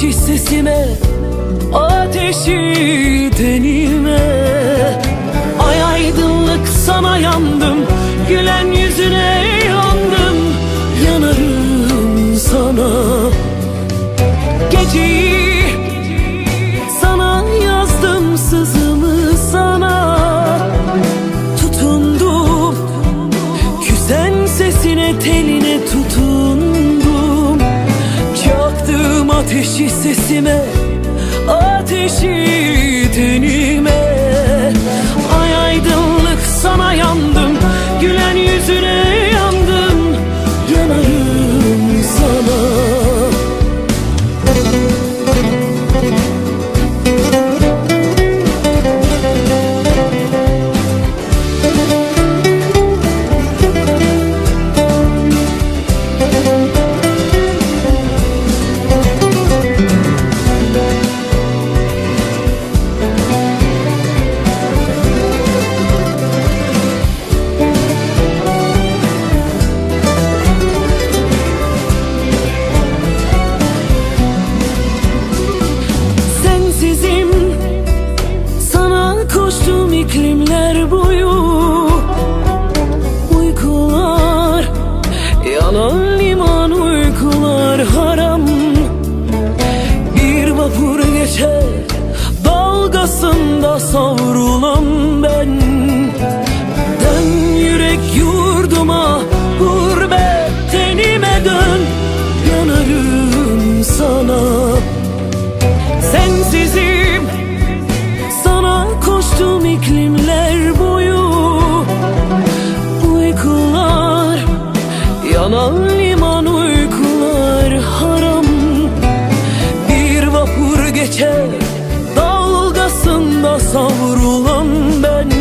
Ateşi sesime, ateşi tenime. Ay aydınlık sana yandım, gülen yüzüne yandım Yanarım sana. Geceyi sana yazdım sızımı sana. Tutundum, küsen sesine teline tutundum içi sesime Ateşi iklimler boyu Uykular yanan liman uykular haram. Bir vapur geçer dalgasında savrulan ben.